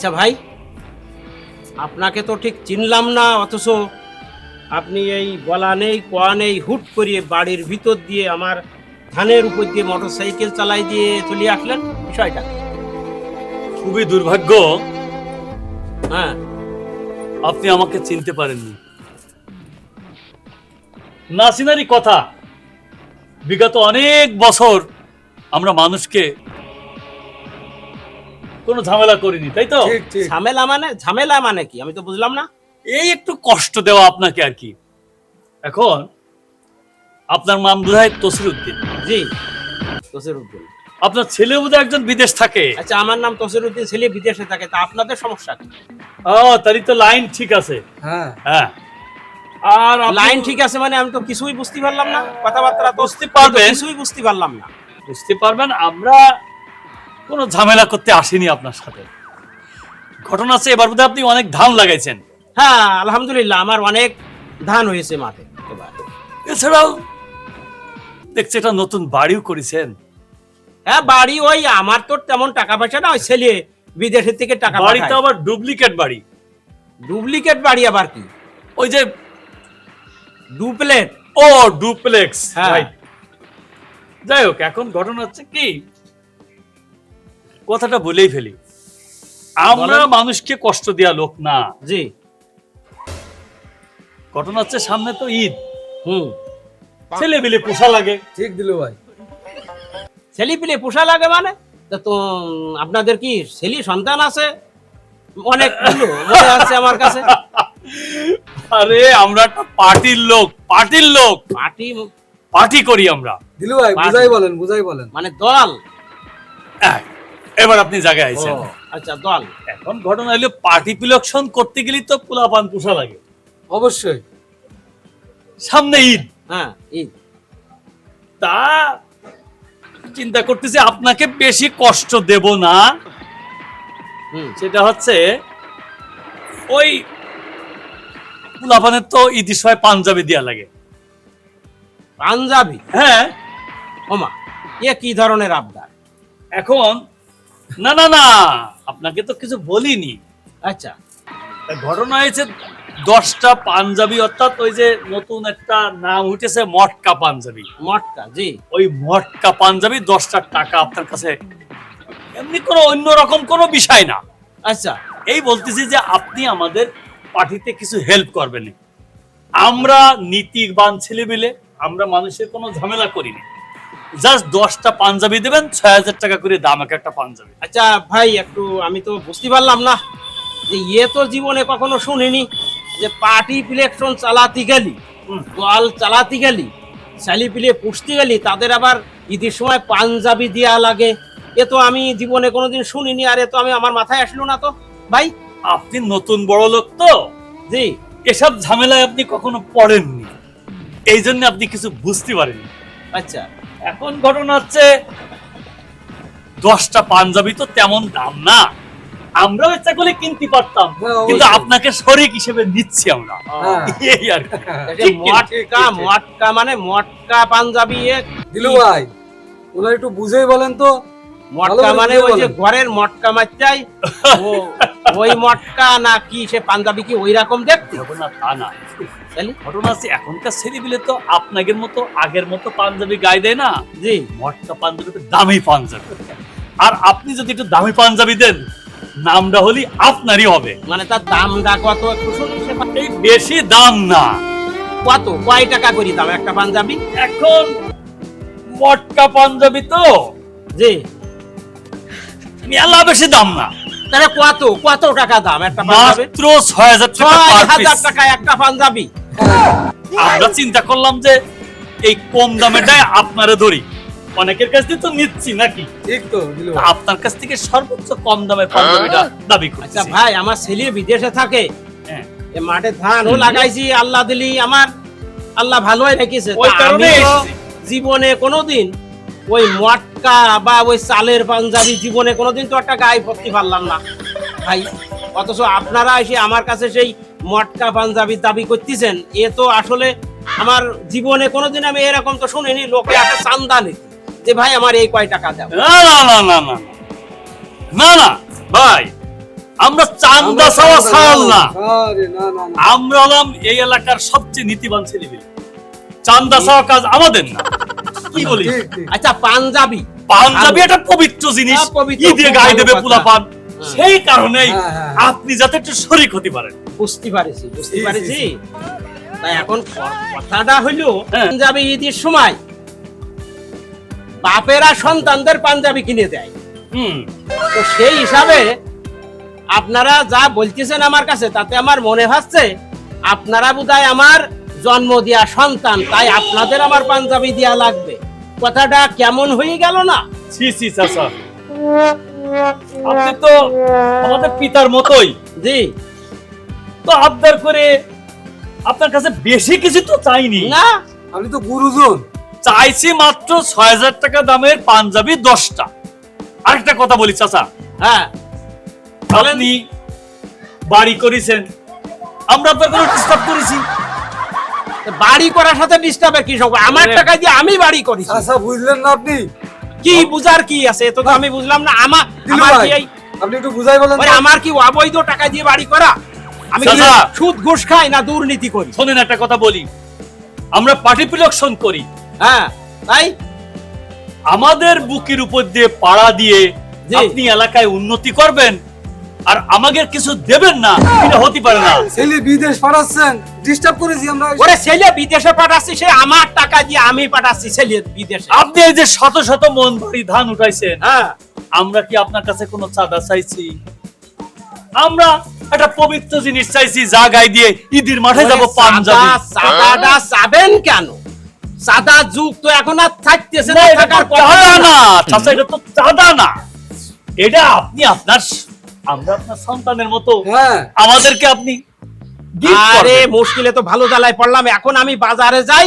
আচ্ছা ভাই আপনাকে তো ঠিক চিনলাম না অথচ আপনি এই বলা নেই কোয়া নেই হুট করিয়ে বাড়ির ভিতর দিয়ে আমার ধানের উপর দিয়ে মোটর সাইকেল চালাই দিয়ে চলে আসলেন। বিষয়টা খুবই দুর্ভাগ্য। হ্যাঁ। আপনি আমাকে চিনতে পারেননি। না চিনারই কথা। বিগত অনেক বছর আমরা মানুষকে কোনো ঝামেলা করিনি তাই তো? ঝামেলা মানে ঝামেলা মানে কি? আমি তো বুঝলাম না। এই একটু কষ্ট দেওয়া আপনাকে আর কি। এখন আপনার নাম বোধহয় তসির উদ্দিন জি তসির উদ্দিন আপনার ছেলে বোধহয় একজন বিদেশ থাকে। আচ্ছা আমার নাম তসির উদ্দিন ছেলে বিদেশে থাকে তা আপনাদের সমস্যা কি? ও তারই তো লাইন ঠিক আছে। হ্যাঁ। হ্যাঁ। আর লাইন ঠিক আছে মানে আমি তো কিছুই বুঝতে পারলাম না। কথাবার্তা তো বুঝতে পারবেন। কিছুই বুঝতে পারলাম না। বুঝতে পারবেন আমরা কোনো ঝামেলা করতে আসিনি আপনার সাথে। ঘটনা আছে এবার বোধহয় আপনি অনেক ধান লাগাইছেন। হ্যাঁ আলহামদুলিল্লাহ আমার অনেক ধান হয়েছে মাঠে। এবার। এছাড়াও দেখছি একটা নতুন বাড়িও করেছেন। হ্যাঁ বাড়ি ওই আমার তো তেমন টাকা পয়সা না ওই ছেলে বিদেশের থেকে টাকা বাড়িতে পাঠায় আবার ডুপ্লিকেট বাড়ি। ডুপ্লিকেট বাড়ি আবার কি? ওই যে ডুপ্লেট। ও ডুপ্লেক্স হ্যাঁ। যাই হোক এখন ঘটনা হচ্ছে কি কথাটা বলেই ফেলি। আমরা মানুষকে কষ্ট দেওয়া লোক না। জি। ঘটনা হচ্ছে সামনে তো ঈদ। হুম। ছেলে বিলে পোষা লাগে। ঠিক দিল ভাই। ছেলে পিলে পোষা লাগে মানে? তো আপনাদের কি ছেলে সন্তান আছে? অনেক মনে আছে আমার কাছে। আরে আমরা একটা পার্টির লোক পার্টির লোক। পার্টি পার্টি করি আমরা। দিলু ভাই বুঝাই বলেন বুঝাই বলেন। মানে দল এবার আপনি জায়গায় আইছেন। আচ্ছা দল। এখন ঘটনা হলো পার্টি পিলকশন করতে গেলেই তো পোলাপান পোষা লাগে। অবশ্যই। সামনে ঈদ। হ্যাঁ ঈদ। তা চিন্তা করতেছি আপনাকে বেশি কষ্ট দেব না। সেটা হচ্ছে ওই পোলাপানের তো ঈদের সময় পাঞ্জাবি দেওয়া লাগে। পাঞ্জাবি? হ্যাঁ। ওমা এ কি ধরনের আবদার? এখন না না না আপনাকে তো কিছু বলিনি। আচ্ছা। ঘটনা হয়েছে দশটা পাঞ্জাবি অর্থাৎ ওই যে নতুন একটা নাম উঠেছে মটকা পাঞ্জাবি। মটকা জি। ওই মটকা পাঞ্জাবি দশটা টাকা আপনার কাছে। এমনি কোনো অন্য রকম কোনো বিষয় না। আচ্ছা। এই বলতেছি যে আপনি আমাদের পার্টিতে কিছু হেল্প করবেন। আমরা নীতিবান ছেলে মিলে আমরা মানুষের কোনো ঝামেলা করিনি। জাস্ট দশটা পাঞ্জাবি দেবেন ছয় হাজার টাকা করে দাম এক একটা পাঞ্জাবি। আচ্ছা ভাই একটু আমি তো বুঝতে পারলাম না যে ইয়ে তো জীবনে কখনো শুনিনি যে পার্টি ইলেকশন চালাতে গেলি। দল চালাতে গেলি ছেলে পিলে পুষতে গেলি তাদের আবার ঈদের সময় পাঞ্জাবি দেওয়া লাগে। এ তো আমি জীবনে কোনোদিন শুনিনি আর এ তো আমি আমার মাথায় আসলো না তো। ভাই? আপনি নতুন বড় লোক তো। জি। এসব ঝামেলায় আপনি কখনো পড়েননি। এই জন্য আপনি কিছু বুঝতে পারেননি। আচ্ছা। এখন ঘটনা হচ্ছে দশটা পাঞ্জাবি তো তেমন দাম না। আমরাও ইচ্ছা করলে কিনতে পারতাম হ্যাঁ, কিন্তু আপনাকে শরিক হিসেবে নিচ্ছি আমরা। হ্যাঁ। এই আর মটকা। মটকা মানে মটকা পাঞ্জাবি দিলু ভাই ওনার একটু বুঝেই বলেন তো। মটকা মানে ওই যে ঘরের মটকা মারচাই ও- ওই মটকা না কি সে পাঞ্জাবি কি ওই রকম দেখতে? ঘটনা তা না। তাহলে? ঘটনা আছে এখনকার ছেলেপিলে তো আপনাদের মতো আগের মতো পাঞ্জাবি গায়ে দেয় না? জি। মটকা পাঞ্জাবি তো দামি পাঞ্জাবি। আর আপনি যদি একটু দামি পাঞ্জাবি দেন নামটা হলি আপনারই হবে। মানে তার দামটা কত একটু শুনি সে এই বেশি দাম না। কত? কয় টাকা করি দাম একটা পাঞ্জাবি? এখন মটকা পাঞ্জাবি তো জি। মেলা বেশি দাম না। তাহলে কত কত টাকা দাম? একটা মাত্র ছয় হাজার টাকা একটা পাঞ্জাবি। আমরা চিন্তা করলাম যে এই কম দামেটাই আপনারা ধরি। অনেকের কাছ থেকে তো নিচ্ছি নাকি? ঠিক তো আপনার কাছ থেকে সর্বোচ্চ কম দামের পাঞ্জাবিটা দাবি করছি। আচ্ছা ভাই আমার ছেলে বিদেশে থাকে। হ্যাঁ। এ মাঠে ধানও লাগাইছি আল্লাহ দিলি আমার আল্লাহ ভালোই রেখেছে। জীবনে কোনোদিন ওই মটকা বা ওই চালের পাঞ্জাবি জীবনে কোনোদিন তো একটা গায়ে ভর্তি পারলাম না। ভাই অথচ আপনারা এসে আমার কাছে সেই মটকা পাঞ্জাবি দাবি করতেছেন এ তো আসলে আমার জীবনে কোনোদিন আমি এরকম তো শুনিনি লোকে একটা চান্দা নিতে যে ভাই আমার এই কয় টাকা দাও। না না না না না না। ভাই আমরা চান্দা চাওয়া ছাড়াল না। আরে না না না। আমরা হলাম এই এলাকার সবচেয়ে নীতিবান ছেলে চান্দা চাওয়া কাজ আমাদের না। কি বলি আচ্ছা পাঞ্জাবি। পাঞ্জাবি একটা পবিত্র জিনিস। হ্যাঁ, ঈদে গায়ে দেবে পোলা পান সেই কারণেই হ্যাঁ, হ্যাঁ। আপনি যাতে একটু শরিক হতে পারেন। বুঝতে পারছি বুঝতে পারছি। তাই এখন কথাটা হইল হ্যাঁ। পাঞ্জাবি ঈদের সময় বাপেরা সন্তানদের পাঞ্জাবি কিনে দেয়। হুম। তো সেই হিসাবে আপনারা যা বলতেছেন আমার কাছে তাতে আমার মনে হচ্ছে আপনারা বোধহয় আমার জন্ম দেয়া সন্তান তাই আপনাদের আমার পাঞ্জাবি দেয়া লাগবে। কথাটা কেমন হয়ে গেল না? ছি ছি চাচা। আপনি তো আমাদের পিতার মতোই। জি। তো আবদার করে আপনার কাছে বেশি কিছু তো চাইনি। না। আপনি তো গুরুজন। চাইছি মাত্র ছয় হাজার টাকা দামের পাঞ্জাবি দশটা। আরেকটা কথা বলি চাচা। হ্যাঁ। আপনি বাড়ি করেছেন। আমরা আপনার কোনো ডিস্টার্ব করেছি। বাড়ি করার সাথে ডিস্টার্বের কি সব আমার আরে। টাকা দিয়ে আমি বাড়ি করি আচ্ছা বুঝলেন না আপনি? কি বুঝার কি আছে? তো আমি বুঝলাম না। আমার আমার কি আপনি একটু বুঝাই বলেন। আমার কি অবৈধ টাকা দিয়ে বাড়ি করা? আমি কি সুদ ঘুষ খাই না দুর্নীতি করি? শোনেন একটা কথা বলি। আমরা পার্টি করি। হ্যাঁ তাই? আমাদের বুকের উপর দিয়ে পাড়া দিয়ে। আপনি এলাকায় উন্নতি করবেন আর আমাদের কিছু দেবেন না এটা হতে পারে না। ছেলে বিদেশ পাঠাচ্ছেন ডিস্টার্ব করেছি আমরা। ওরে ছেলে বিদেশে পাঠাচ্ছি সে আমার টাকা দিয়ে আমি পাঠাচ্ছি ছেলে বিদেশে। আপনি এই যে শত শত মন ভরি ধান উঠাইছেন হ্যাঁ। আমরা কি আপনার কাছে কোনো চাঁদা চাইছি? আমরা একটা পবিত্র জিনিস চাইছি যা গায়ে দিয়ে ঈদের মাঠে যাব পাঞ্জাবি। সাদা- সাদাটা চাবেন কেন? সাদা যুগ তো এখন আর থাকতেছে না, থাকার কথা। চাঁদা না চাচা এটা তো চাঁদা না। এটা আপনি আপনার আমরা আপনার সন্তানের মতো। হ্যাঁ। আমাদেরকে আপনি আরে মুশকিলে তো ভালো জ্বালায় পড়লাম। এখন আমি বাজারে যাই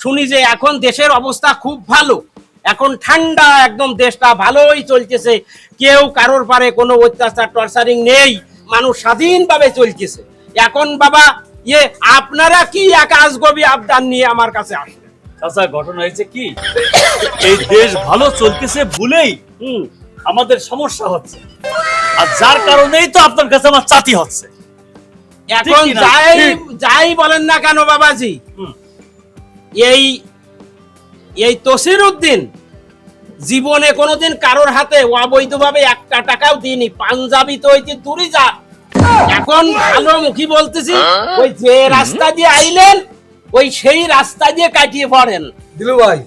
শুনি যে এখন দেশের অবস্থা খুব ভালো। এখন ঠান্ডা একদম দেশটা ভালোই চলতেছে। কেউ কারোর পারে কোনো অত্যাচার টর্চারিং নেই। মানুষ স্বাধীনভাবে চলতেছে। এখন বাবা ইয়ে আপনারা কি এক আজগবি আবদান নিয়ে আমার কাছে আসলেন? চাচা ঘটনা হয়েছে কি? এই দেশ ভালো চলতেছে ভুলেই হুম আমাদের সমস্যা হচ্ছে। আর যার কারণেই তো আপনার কাছে আমার চাতি হচ্ছে। এখন যাই যাই বলেন না কেন বাবাজি? এই এই তসির উদ্দিন জীবনে কোনোদিন কারোর হাতে অবৈধভাবে একটা টাকাও দিইনি। পাঞ্জাবি তো হইতে দূরে যা। এখন ভালো মুখী বলতেছি ওই যে রাস্তা দিয়ে আইলেন ওই সেই রাস্তা দিয়ে কাটিয়ে পড়েন। দিলু ভাই।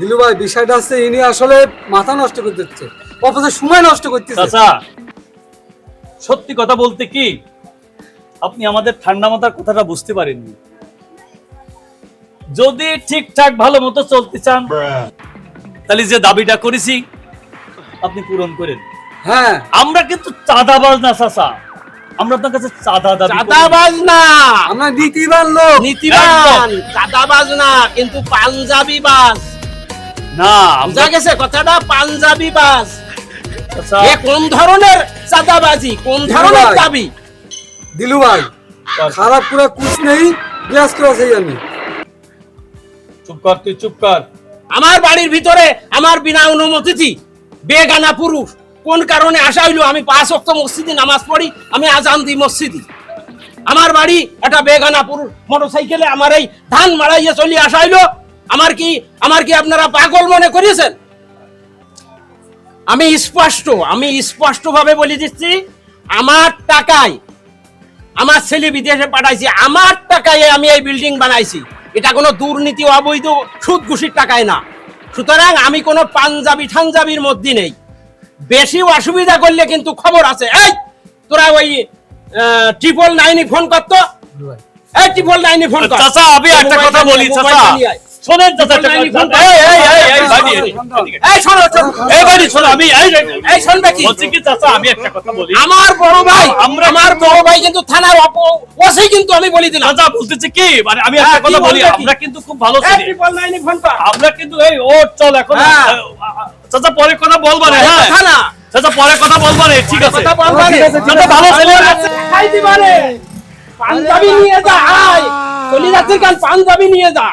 দিলু ভাই বিষয়টা হচ্ছে ইনি আসলে মাথা নষ্ট করে দিচ্ছে। অথচ সময় নষ্ট করতেছে। চাচা সত্যি কথা বলতে কি আপনি আমাদের ঠান্ডা মাথার কথাটা বুঝতে পারেননি। যদি ঠিকঠাক ভালো মতো চলতে চান তাহলে যে দাবিটা করেছি আপনি পূরণ করেন। হ্যাঁ। আমরা কিন্তু চাঁদাবাজ না চাচা। আমরা আপনার কাছে চাঁদা দাবি না। চাঁদাবাজ না। আমরা নীতিবান লোক। নীতিবান চাঁদাবাজ না কিন্তু পাঞ্জাবি বাস না আমরা বুঝা গেছে কথাটা পাঞ্জাবি চাচা, এ কোন ধরনের চাঁদাবাজি? কোন ধরনের দাবি? দিলু ভাই খারাপ পুরা কুছ নেই ব্যাস করে আছি আমি চুপ কর তুই চুপ কর। আমার বাড়ির ভিতরে আমার বিনা অনুমতিতে বেগানা পুরুষ। কোন কারণে আসা হইল? আমি পাঁচ অক্ট মসজিদে নামাজ পড়ি আমি আজান দিই মসজিদে। আমার বাড়ি একটা বেগানা পুরুষ মোটরসাইকেলে আমার এই ধান মারাইয়া চলি আসা হইল। আমার কি আমার কি আপনারা পাগল মনে করিয়েছেন? আমি স্পষ্ট আমি স্পষ্ট ভাবে বলে দিচ্ছি আমার টাকায় আমার ছেলে বিদেশে পাঠাইছি আমার টাকায় আমি এই বিল্ডিং বানাইছি। এটা কোনো দুর্নীতি অবৈধ সুদ ঘুষির টাকায় না। সুতরাং আমি কোনো পাঞ্জাবি ঠাঞ্জাবির মধ্যে নেই। বেশি অসুবিধা করলে কিন্তু খবর আছে। এই তোরা ওই ট্রিপল নাইনে ফোন করতো এই ট্রিপল নাইনে ফোন কর। চাচা আমি একটা কথা বলি চাচা। শোনেন আমি এই- এই শুনবে কি? বলছি কি চাচা আমি একটা কথা বলি। আমার বড় ভাই আমরা আমার বড় ভাই কিন্তু থানার অপ- ওসি কিন্তু আমি বলি দিলাম। চাচা বলতেছে কি? মানে আমি হ্যাঁ, একটা কথা বলি আমরা কিন্তু খুব ভালো আমরা কিন্তু এই ও চল এখন। হ্যাঁ। চাচা পরে কথা বলবা না হ্যাঁ। চাচা পরে কথা বলবা না ঠিক আছে। কথা বলবা ঠিক চাচা ভালো ছেলে। খাই দিবা রে। পাঞ্জাবি নিয়ে যা আয়। কাল পাঞ্জাবি নিয়ে যা।